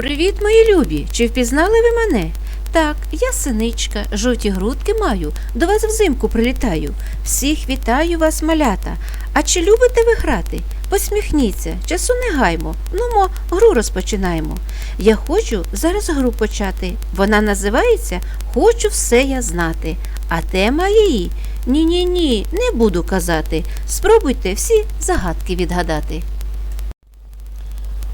Привіт, мої любі! Чи впізнали ви мене? Так, я синичка, жовті грудки маю, до вас взимку прилітаю. Всіх вітаю вас, малята. А чи любите ви грати? Посміхніться, часу не гаймо. Нумо, гру розпочинаємо. Я хочу зараз гру почати. Вона називається Хочу все я знати. А тема її ні-ні ні, не буду казати. Спробуйте всі загадки відгадати.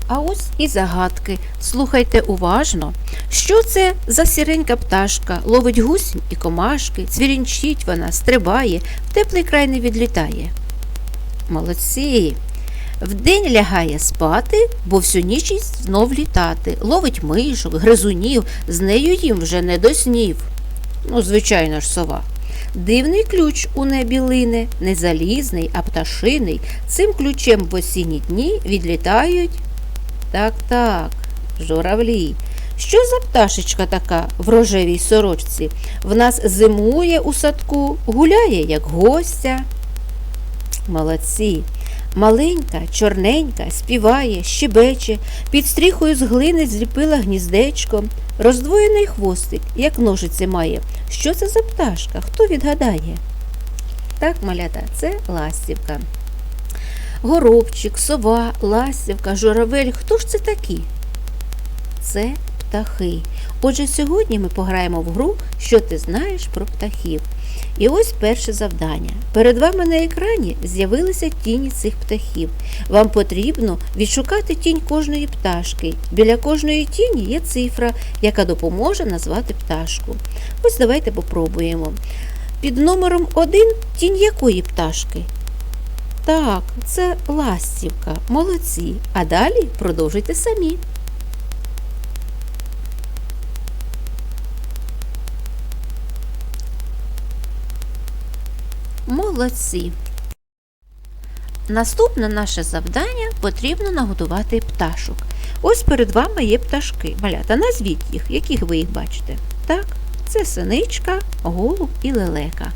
А ось і загадки. Слухайте уважно. Що це за сіренька пташка? Ловить гусінь і комашки, цвірінчить вона, стрибає, в теплий край не відлітає. Молодці. Вдень лягає спати, бо всю ніч знов літати. Ловить мишок, гризунів, з нею їм вже не до снів. Ну, звичайно ж, сова. Дивний ключ у небі лине, не залізний, а пташиний. Цим ключем в осінні дні відлітають так, так, журавлі. Що за пташечка така в рожевій сорочці? В нас зимує у садку, гуляє, як гостя. Молодці. Маленька, чорненька, співає, щебече, під стріхою з глини зліпила гніздечко, роздвоєний хвостик, як ножиці має. Що це за пташка? Хто відгадає? Так, малята, це ластівка. Горобчик, сова, ластівка, журавель. Хто ж це такі? Це птахи. Отже, сьогодні ми пограємо в гру, що ти знаєш про птахів. І ось перше завдання. Перед вами на екрані з'явилися тіні цих птахів. Вам потрібно відшукати тінь кожної пташки. Біля кожної тіні є цифра, яка допоможе назвати пташку. Ось давайте попробуємо. Під номером 1 тінь якої пташки? Так, це ластівка. Молодці. А далі продовжуйте самі. Молодці. Наступне наше завдання потрібно нагодувати пташок. Ось перед вами є пташки. Малята, назвіть їх, яких ви їх бачите. Так, це синичка, голуб і лелека.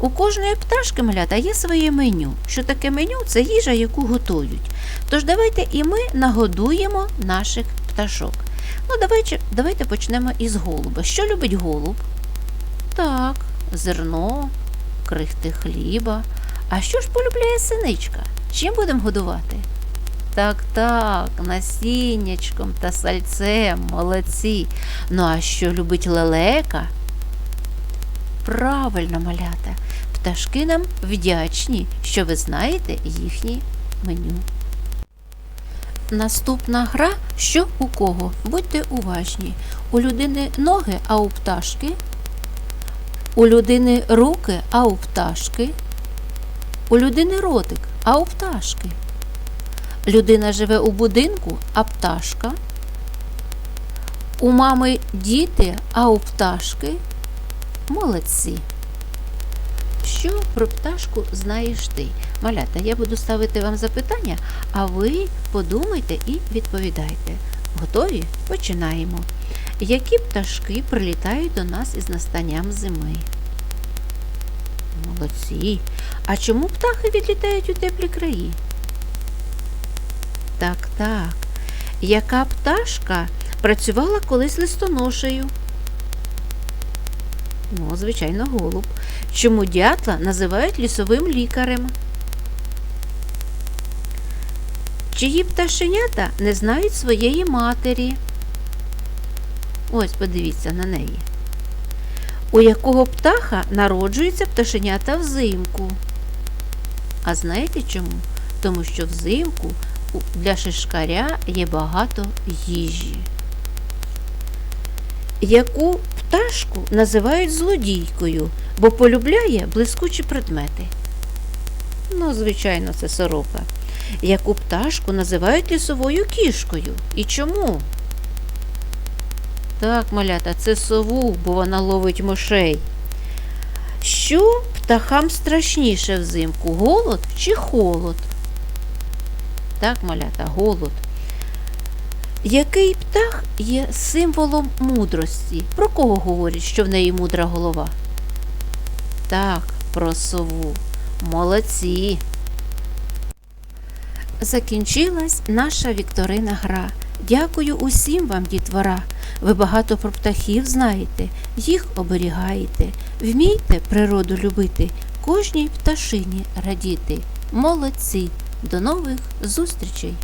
У кожної пташки малята є своє меню. Що таке меню? Це їжа, яку готують. Тож давайте і ми нагодуємо наших пташок. Ну, давайте, давайте почнемо із голуба. Що любить голуб? Так, зерно, крихти хліба. А що ж полюбляє синичка? Чим будемо годувати? Так, так, насіннячком та сальцем, молодці. Ну а що любить лелека? Правильно, малята. Пташки нам вдячні, що ви знаєте їхнє меню. Наступна гра що у кого? Будьте уважні. У людини ноги, а у пташки. У людини руки, а у пташки. У людини ротик, а у пташки. Людина живе у будинку, а пташка. У мами діти, а у пташки. Молодці. Що про пташку знаєш ти? Малята, я буду ставити вам запитання, а ви подумайте і відповідайте. Готові? Починаємо. Які пташки прилітають до нас із настанням зими? Молодці. А чому птахи відлітають у теплі краї? Так, так. Яка пташка працювала колись листоношею? Ну, звичайно, голуб. Чому дятла називають лісовим лікарем? Чиї пташенята не знають своєї матері? Ось, подивіться на неї. У якого птаха народжуються пташенята взимку? А знаєте чому? Тому що взимку для шишкаря є багато їжі. Яку пташку називають злодійкою, бо полюбляє блискучі предмети? Ну, звичайно, це сорока. Яку пташку називають лісовою кішкою? І чому? Так, малята, це сову, бо вона ловить мишей. Що птахам страшніше взимку? Голод чи холод? Так, малята, голод. Який птах є символом мудрості? Про кого говорять, що в неї мудра голова? Так, про сову. Молодці. Закінчилась наша вікторина гра. Дякую усім вам, дітвора. Ви багато про птахів знаєте, їх оберігаєте, вмійте природу любити, кожній пташині радіти. Молодці! До нових зустрічей!